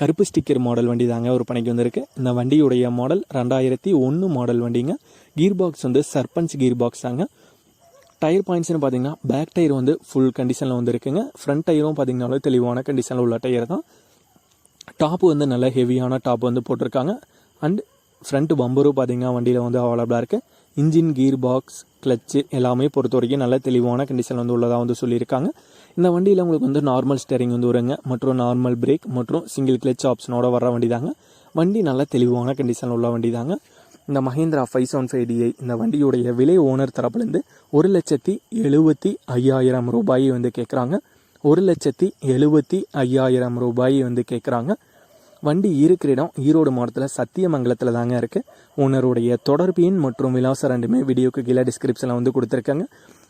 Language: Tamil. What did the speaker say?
கருப்பு ஸ்டிக்கர் மாடல் வண்டி தாங்க ஒரு பணிக்கு வந்திருக்கு. இந்த வண்டியுடைய மாடல் ரெண்டாயிரத்தி ஒன்று மாடல் வண்டிங்க. கீர் பாக்ஸ் வந்து சர்பஞ்ச் கீர் பாக்ஸ் தாங்க டயர் பாயிண்ட்ஸ்னு பார்த்தீங்கன்னா பேக் டயர் வந்து ஃபுல் கண்டிஷனில் வந்துருக்குங்க. ஃப்ரண்ட் டயரும் பார்த்தீங்கன்னாலும் தெளிவான கண்டிஷனில் உள்ள டயர் தான். டாப்பு வந்து நல்ல ஹெவியான டாப் வந்து போட்டிருக்காங்க. அண்ட் ஃப்ரண்ட் பம்பரும் பார்த்தீங்கன்னா வண்டியில் வந்து அவைலபிளாக இருக்குது இன்ஜின் கீர் பாக்ஸ் கிளச்சு எல்லாமே பொறுத்த வரைக்கும் நல்ல தெளிவான கண்டிஷனில் வந்து உள்ளதாக வந்து சொல்லியிருக்காங்க. இந்த வண்டியில் உங்களுக்கு வந்து நார்மல் ஸ்டேரிங் வந்து வருங்க. மற்றும் நார்மல் பிரேக் மற்றும் சிங்கிள் கிளச் ஆப்ஷனோட வர வண்டி தாங்க வண்டி நல்லா தெளிவான கண்டிஷனில் உள்ள வண்டி தாங்க இந்த Mahindra five seven five D I இந்த வண்டியுடைய விலை ஓனர் தரப்புலேருந்து ஒரு லட்சத்தி எழுபத்தி ஐயாயிரம் ரூபாய் வந்து கேட்குறாங்க ஒரு லட்சத்தி எழுபத்தி ஐயாயிரம் ரூபாய் வந்து கேட்குறாங்க வண்டி இருக்கிற இடம் ஈரோடு மாவட்டத்தில் சத்தியமங்கலத்தில் தாங்க இருக்குது ஓனருடைய தொடர்பு எண் மற்றும் விலாசம் ரெண்டுமே வீடியோக்கு கீழே டிஸ்கிரிப்ஷனில் வந்து கொடுத்துருக்காங்க.